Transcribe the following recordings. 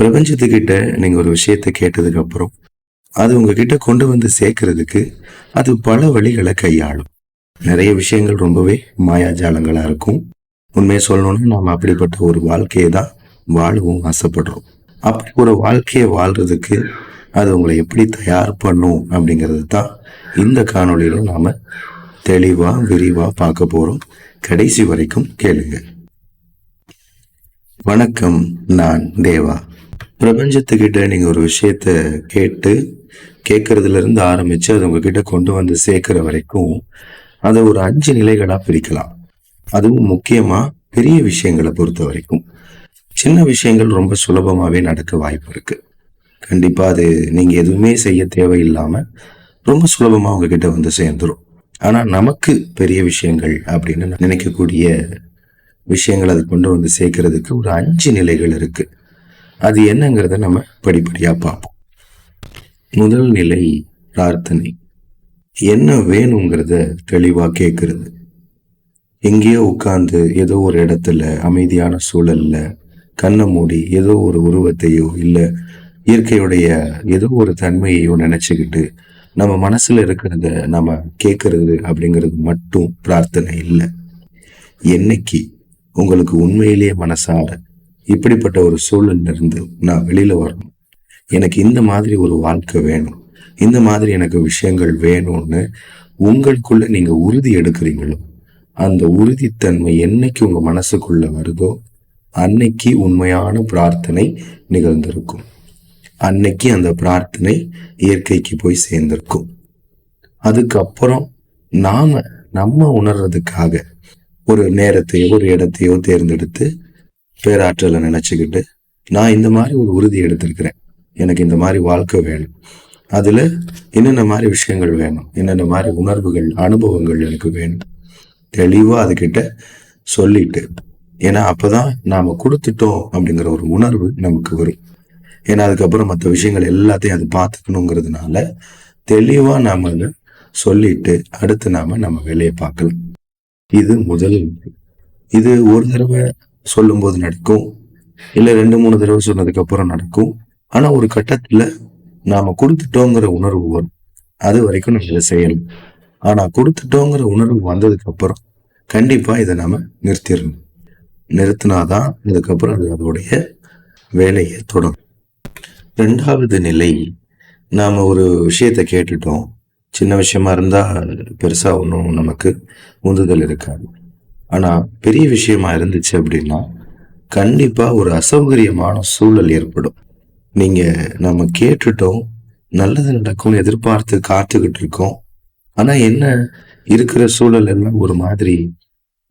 பிரபஞ்சத்துக்கிட்ட நீங்கள் ஒரு விஷயத்தை கேட்டதுக்கு அப்புறம் அது உங்ககிட்ட கொண்டு வந்து சேர்க்கறதுக்கு அது பல வழிகளை கையாளும். நிறைய விஷயங்கள் ரொம்பவே மாயாஜாலங்களா இருக்கும். உண்மையை சொல்லணும்னா நாம அப்படிப்பட்ட ஒரு வாழ்க்கையை தான் வாழவும் ஆசைப்படுறோம். அப்படி ஒரு வாழ்க்கையை வாழ்றதுக்கு அது உங்களை எப்படி தயார் பண்ணும் அப்படிங்கிறது தான் இந்த காணொளியில நாம தெளிவாக விரிவா பார்க்க போகிறோம் கடைசி வரைக்கும் கேளுங்க. வணக்கம் நான் தேவா. பிரபஞ்சத்துக்கிட்ட நீங்கள் ஒரு விஷயத்த கேட்டு கேட்கறதுலேருந்து ஆரம்பித்து அது உங்ககிட்ட கொண்டு வந்து சேர்க்குற வரைக்கும் அதை ஒரு அஞ்சு நிலைகளாக பிரிக்கலாம். அதுவும் முக்கியமாக பெரிய விஷயங்களை பொறுத்த வரைக்கும். சின்ன விஷயங்கள் ரொம்ப சுலபமாகவே நடக்க வாய்ப்பு இருக்குது கண்டிப்பாக அது நீங்கள் எதுவுமே செய்ய தேவையில்லாமல் ரொம்ப சுலபமாக உங்ககிட்ட வந்து சேர்ந்துடும் ஆனால் நமக்கு பெரிய விஷயங்கள் அப்படின்னு நினைக்கக்கூடிய விஷயங்களை அது கொண்டு வந்து சேர்க்கறதுக்கு ஒரு அஞ்சு நிலைகள் இருக்குது அது என்னங்கிறத நம்ம படிப்படியாக பார்ப்போம். முதல் நிலை பிரார்த்தனை. என்ன வேணுங்கிறத தெளிவாக கேட்கறது எங்கேயோ உட்கார்ந்து ஏதோ ஒரு இடத்துல அமைதியான சூழல்ல கண்ணை மூடி ஏதோ ஒரு உருவத்தையோ இல்லை இயற்கையுடைய ஏதோ ஒரு தன்மையையோ நினச்சிக்கிட்டு நம்ம மனசில் இருக்கிறத நம்ம கேட்கறது அப்படிங்கிறது மட்டும் பிரார்த்தனை இல்லை. என்னைக்கு? உங்களுக்கு உண்மையிலேயே மனசார இப்படிப்பட்ட ஒரு சூழல்ல இருந்து நான் வெளியில வரணும். எனக்கு இந்த மாதிரி ஒரு வாழ்க்கை வேணும். இந்த மாதிரி எனக்கு விஷயங்கள் வேணும்னு உங்களுக்குள்ள நீங்க உறுதி எடுக்கிறீங்களோ அந்த உறுதித்தன்மை என்னைக்கு உங்க மனசுக்குள்ள வருதோ அன்னைக்கு உண்மையான பிரார்த்தனை நிகழ்ந்திருக்கும். அன்னைக்கு அந்த பிரார்த்தனை இயற்கைக்கு போய் சேர்ந்திருக்கும். அதுக்கப்புறம் நாம நம்ம உணர்றதுக்காக ஒரு நேரத்தையோ ஒரு இடத்தையோ தேர்ந்தெடுத்து பேராற்றலை நினச்சிக்கிட்டு நான் இந்த மாதிரி ஒரு உறுதி எடுத்திருக்கிறேன். எனக்கு இந்த மாதிரி வாழ்க்கை வேணும். அதில் என்னென்ன மாதிரி விஷயங்கள் வேணும்? என்னென்ன மாதிரி உணர்வுகள் அனுபவங்கள் எனக்கு வேணும்? தெளிவாக அதுக்கிட்ட சொல்லிட்டு ஏன்னா அப்பதான் நாம் கொடுத்துட்டோம் அப்படிங்கிற ஒரு உணர்வு நமக்கு வரும். ஏன்னா அதுக்கப்புறம் மற்ற விஷயங்கள் எல்லாத்தையும் அது பார்த்துக்கணுங்கிறதுனால தெளிவாக நாம் அதை சொல்லிட்டு அடுத்து நாம் நம்ம வேலையை பார்க்கலாம். இது முதல் இது ஒரு தடவை சொல்லும்போது நடக்கும். இல்லை ரெண்டு மூணு தடவை சொன்னதுக்கு அப்புறம் நடக்கும். ஆனா ஒரு கட்டத்துல நாம கொடுத்துட்டோங்கிற உணர்வு வரும். அது வரைக்கும் நம்ம இதை செய்யணும். ஆனா கொடுத்துட்டோங்கிற உணர்வு வந்ததுக்கு அப்புறம் கண்டிப்பா இதை நாம நிறுத்திடணும். நிறுத்தினாதான் அதுக்கப்புறம் அது அதோடைய வேலையை தொடரும் ரெண்டாவது நிலை நாம ஒரு விஷயத்தை கேட்டுட்டோம். சின்ன விஷயமா இருந்தால் பெருசா ஒன்றும் நமக்கு உந்துதல் இருக்காது. ஆனா பெரிய விஷயமா இருந்துச்சு அப்படின்னா கண்டிப்பா ஒரு அசௌகரியமான சூழல் ஏற்படும். நீங்க நம்ம கேட்டுட்டோம் நல்லது நடக்கும்னு எதிர்பார்த்து காத்துக்கிட்டு இருக்கோம். ஆனா என்ன இருக்கிற சூழல் எல்லாம் ஒரு மாதிரி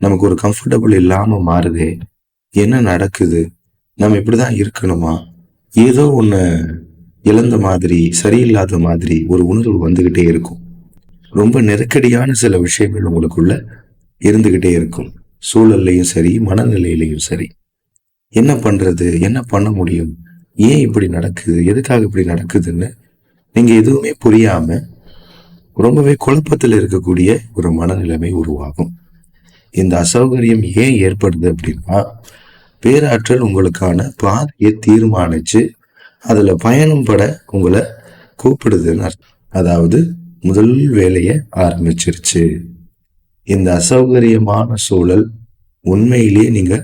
நமக்கு ஒரு கம்ஃபர்டபுள் இல்லாம மாறுதே. என்ன நடக்குது? நம்ம இப்படிதான் இருக்கணுமா? ஏதோ ஒண்ணு இழந்த மாதிரி சரியில்லாத மாதிரி ஒரு உணர்வு வந்துகிட்டே இருக்கும். ரொம்ப நெருக்கடியான சில விஷயங்கள் உங்களுக்குள்ள இருந்துகிட்டே இருக்கும். சூழல்லையும் சரி மனநிலையிலையும் சரி. என்ன பண்றது? என்ன பண்ண முடியும்? ஏன் இப்படி நடக்குது? எதுக்காக இப்படி நடக்குதுன்னு நீங்க எதுவுமே புரியாம ரொம்பவே குழப்பத்தில் இருக்கக்கூடிய ஒரு மனநிலைமை உருவாகும். இந்த அசௌகரியம் ஏன் ஏற்படுது அப்படின்னா பேராற்றல் உங்களுக்கான பாதையை தீர்மானிச்சு அதுல பயணம் பட உங்களை கூப்பிடுதுன்னு அர்த்தம். அதாவது முதல் வேலையை ஆரம்பிச்சிருச்சு. இந்த அசௌகரியமான சூழல் உண்மையிலேயே நீங்க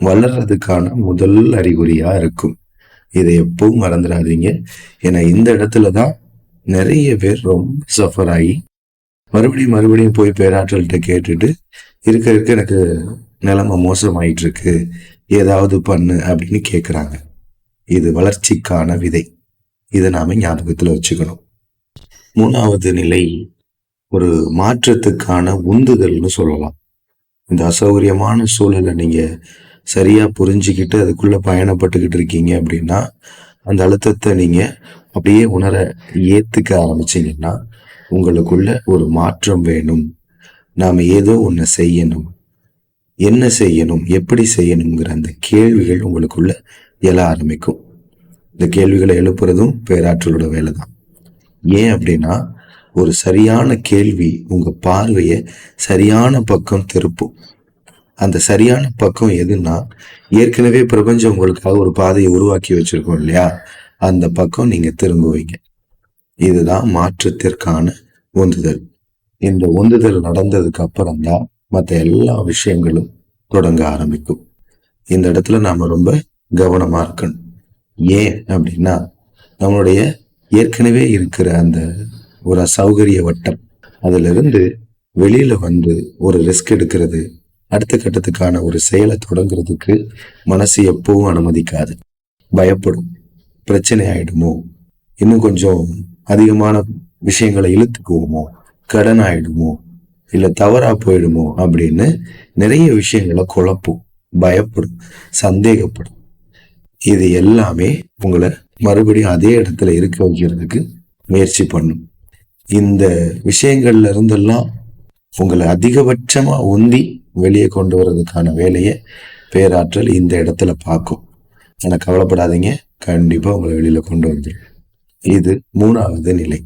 வளர்றதுக்கான முதல் அறிகுறியா இருக்கும். இதை எப்பவும் மறந்துடாதீங்க. ஏன்னா இந்த இடத்துல தான் நிறைய பேர் ரொம்ப சஃபர் ஆகி மறுபடியும் மறுபடியும் போய் பேராற்றல்கிட்ட கேட்டுட்டு இருக்க இருக்க எனக்கு நிலைமை மோசமாயிட்டு இருக்கு ஏதாவது பண்ணு அப்படின்னு கேட்குறாங்க இது வளர்ச்சிக்கான விதை. இதை நாம ஞாபகத்தில் வச்சுக்கணும். மூணாவது நிலை ஒரு மாற்றத்துக்கான உந்துதல்னு சொல்லலாம். இந்த அசௌகரியமான சூழலை நீங்கள் சரியாக புரிஞ்சுக்கிட்டு அதுக்குள்ளே பயணப்பட்டுக்கிட்டு இருக்கீங்க அப்படின்னா அந்த அழுத்தத்தை நீங்கள் அப்படியே உணர ஏற்றுக்க ஆரம்பிச்சீங்கன்னா உங்களுக்குள்ள ஒரு மாற்றம் வேணும். நாம் ஏதோ ஒன்று செய்யணும். என்ன செய்யணும்? எப்படி செய்யணுங்கிற அந்த கேள்விகள் உங்களுக்குள்ள எழ ஆரம்பிக்கும். இந்த கேள்விகளை எழுப்புறதும் பேராற்றலோட வேலை தான் ஏன் அப்படின்னா ஒரு சரியான கேள்வி உங்க பார்வையை சரியான பக்கம் திருப்பும். அந்த சரியான பக்கம் எதுன்னா ஏற்கனவே பிரபஞ்சம் உங்களுக்காக ஒரு பாதையை உருவாக்கி வச்சிருக்கோம் இல்லையா? அந்த பக்கம் நீங்க திரும்புவீங்க. இதுதான் மாற்றத்திற்கான உந்துதல். இந்த உந்துதல் நடந்ததுக்கு அப்புறம் தான் மற்ற எல்லா விஷயங்களும் தொடங்க ஆரம்பிக்கும். இந்த இடத்துல நாம ரொம்ப கவனமா இருக்கணும். ஏன் அப்படின்னா நம்மளுடைய ஏற்கனவே இருக்கிற அந்த ஒரு அசௌகரிய வட்டம். அதுல இருந்து வெளியில வந்து ஒரு ரிஸ்க் எடுக்கிறது. அடுத்த கட்டத்துக்கான ஒரு செயலை தொடங்குறதுக்கு மனசு எப்பவும் அனுமதிக்காது. பயப்படும். பிரச்சனை ஆயிடுமோ? இன்னும் கொஞ்சம் அதிகமான விஷயங்களை இழுத்துக்குவோமோ? கடன் ஆயிடுமோ? இல்ல தவறா போயிடுமோ? அப்படின்னு நிறைய விஷயங்களை குழப்பும் பயப்படும் சந்தேகப்படும். இது எல்லாமே உங்களை மறுபடியும் அதே இடத்துல இருக்க வைக்கிறதுக்கு முயற்சி பண்ணும். இந்த விஷயங்கள்ல இருந்தெல்லாம் உங்களை அதிகபட்சமா உந்தி வெளியே கொண்டு வர்றதுக்கான வேலையை பேராற்றல் இந்த இடத்துல பார்க்கும். ஆனால் கவலைப்படாதீங்க. கண்டிப்பா உங்களை வெளியில கொண்டு வந்துடும் இது மூணாவது நிலை.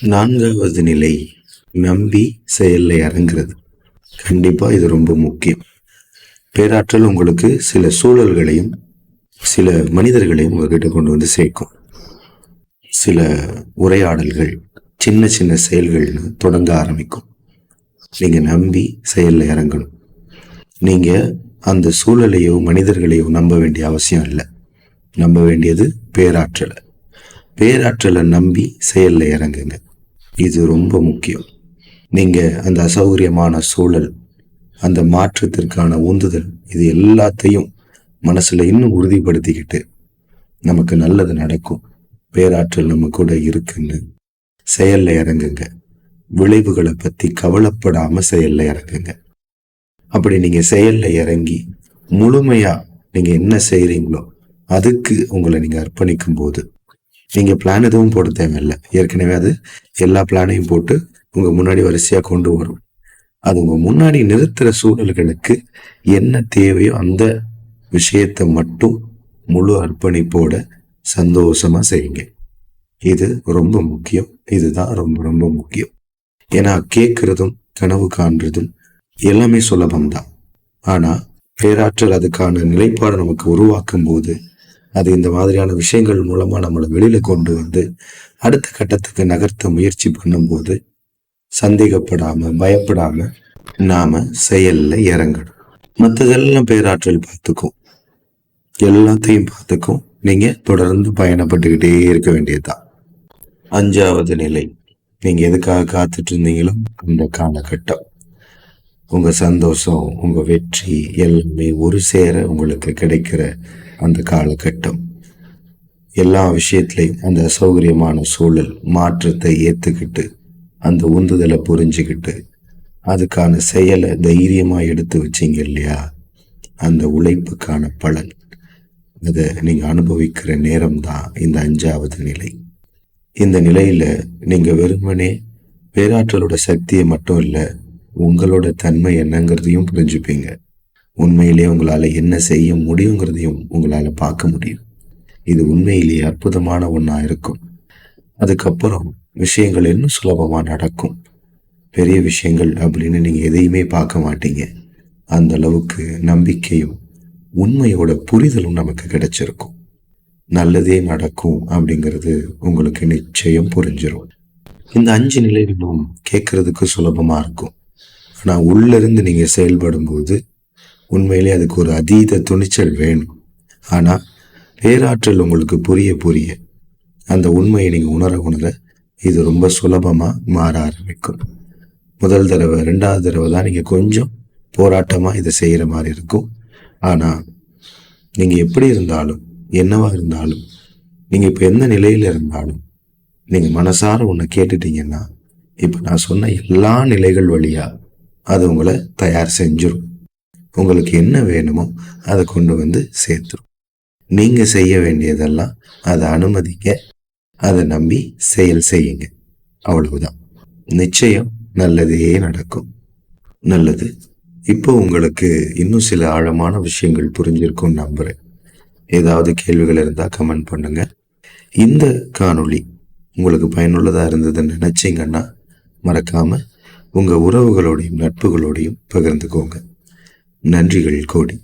நான்காவது நிலை. நம்பி செயலில் இறங்குறது. கண்டிப்பா இது ரொம்ப முக்கியம். பேராற்றல் உங்களுக்கு சில சூழல்களையும் சில மனிதர்களையும் உங்ககிட்ட கொண்டு வந்து சேர்க்கும். சில உரையாடல்கள் சின்ன சின்ன செயல்கள்னு தொடங்க ஆரம்பிக்கும். நீங்கள் நம்பி செயலில் இறங்கணும். நீங்கள் அந்த சூழலையோ மனிதர்களையோ நம்ப வேண்டிய அவசியம் இல்லை. நம்ப வேண்டியது பேராற்றலை. பேராற்றலை நம்பி செயலில் இறங்குங்க. இது ரொம்ப முக்கியம். நீங்கள் அந்த அசௌகரியமான சூழல் அந்த மாற்றத்திற்கான உந்துதல் இது எல்லாத்தையும் மனசில் இன்னும் உறுதிப்படுத்திக்கிட்டு நமக்கு நல்லது நடக்கும். பேராற்றல் நம்ம கூட இருக்குன்னு செயல்ல இறங்குங்க. விளைவுகளை பத்தி கவலைப்படாம செயல்ல இறங்குங்க. அப்படி நீங்க செயல்ல இறங்கி முழுமையா நீங்க என்ன செய்யறீங்களோ அதுக்கு உங்களை நீங்க அர்ப்பணிக்கும் போது நீங்க பிளான் எதுவும் போட தேவையில்லை. ஏற்கனவே அது எல்லா பிளானையும் போட்டு உங்க முன்னாடி வரிசையா கொண்டு வரும். அது உங்க முன்னாடி நிறுத்துற சூழல்களுக்கு என்ன தேவையோ அந்த விஷயத்தை மட்டும் முழு அர்ப்பணிப்போட சந்தோஷமா செய்யுங்க. இது ரொம்ப முக்கியம். இதுதான் ரொம்ப ரொம்ப முக்கியம். ஏன்னா கேட்கறதும் கனவு காண்றதும் எல்லாமே சுலபம்தான் ஆனா பேராற்றல் அதுக்கான நிலைப்பாடு நமக்கு உருவாக்கும் போது அது இந்த மாதிரியான விஷயங்கள் மூலமா நம்மளை வெளியில கொண்டு வந்து அடுத்த கட்டத்துக்கு நகர்த்த முயற்சி பண்ணும்போது சந்தேகப்படாம பயப்படாம நாம செயல்ல இறங்கணும். மற்றதெல்லாம் பேராற்றல் பார்த்துக்கும். எல்லாத்தையும் பார்த்துக்கும். நீங்க தொடர்ந்து பயணப்பட்டுக்கிட்டே இருக்க வேண்டியதுதான். அஞ்சாவது நிலை. நீங்கள் எதுக்காக காத்துட்டு இருந்தீங்களோ அந்த காலகட்டம். உங்கள் சந்தோஷம் உங்கள் வெற்றி எல்லாமே ஒரு சேர உங்களுக்கு கிடைக்கிற அந்த காலகட்டம். எல்லா விஷயத்துலையும் அந்த அசௌகரியமான சூழல் மாற்றத்தை ஏற்றுக்கிட்டு அந்த உந்துதலை புரிஞ்சுக்கிட்டு அதுக்கான செயலை தைரியமாக எடுத்து வச்சிங்க இல்லையா? அந்த உழைப்புக்கான பலன். அதை நீங்கள் அனுபவிக்கிற நேரம் தான் இந்த அஞ்சாவது நிலை. இந்த நிலையில் நீங்கள் வெறுமனே பேராற்றலோட சக்தியை மட்டும் இல்லை உங்களோட தன்மை என்னங்கிறதையும் புரிஞ்சுப்பீங்க. உண்மையிலேயே உங்களால் என்ன செய்ய முடியுங்கிறதையும் உங்களால் பார்க்க முடியும். இது உண்மையிலேயே அற்புதமான ஒன்றாக இருக்கும். அதுக்கப்புறம் விஷயங்கள் இன்னும் சுலபமாக நடக்கும்? பெரிய விஷயங்கள் அப்படின்னு நீங்கள் எதையுமே பார்க்க மாட்டீங்க. அந்த அளவுக்கு நம்பிக்கையும் உண்மையோட புரிதலும் நமக்கு கிடைச்சிருக்கும். நல்லதே நடக்கும் அப்படிங்கிறது உங்களுக்கு நிச்சயம் புரிஞ்சிடும் இந்த அஞ்சு நிலைகளும் கேட்கறதுக்கு சுலபமாக இருக்கும். ஆனால் உள்ளிருந்து இருந்து செயல்படும்போது செயல்படும் போது உண்மையிலே அதுக்கு ஒரு அதீத துணிச்சல் வேணும். ஆனால் பேராற்றல் உங்களுக்கு புரிய புரிய அந்த உண்மையை நீங்கள் உணர உணர இது ரொம்ப சுலபமாக மாற ஆரம்பிக்கும். முதல் தடவை ரெண்டாவது தடவை தான் நீங்கள் கொஞ்சம் போராட்டமாக இதை செய்கிற மாதிரி இருக்கும். ஆனால் நீங்கள் எப்படி இருந்தாலும் என்னவாக இருந்தாலும் நீங்கள் இப்போ எந்த நிலையில் இருந்தாலும் நீங்கள் மனசார ஒன்று கேட்டுட்டீங்கன்னா இப்போ நான் சொன்ன எல்லா நிலைகள் வழியாக அது உங்களை தயார் செஞ்சிடும் உங்களுக்கு என்ன வேணுமோ அதை கொண்டு வந்து சேர்த்துரும். நீங்கள் செய்ய வேண்டியதெல்லாம் அதை அனுமதிங்க அதை நம்பி செயல் செய்யுங்க. அவ்வளவுதான். நிச்சயம் நல்லதே நடக்கும். நல்லது. இப்போ உங்களுக்கு இன்னும் சில ஆழமான விஷயங்கள் புரிஞ்சிருக்கும் நம்புகிறேன் ஏதாவது கேள்விகள் இருந்தால் கமெண்ட் பண்ணுங்க. இந்த காணொளி உங்களுக்கு பயனுள்ளதாக இருந்ததுன்னு நினச்சிங்கன்னா மறக்காமல் உங்கள் உறவுகளோடையும் நட்புகளோடையும் பகிர்ந்துக்கோங்க. நன்றிகள் கோடி.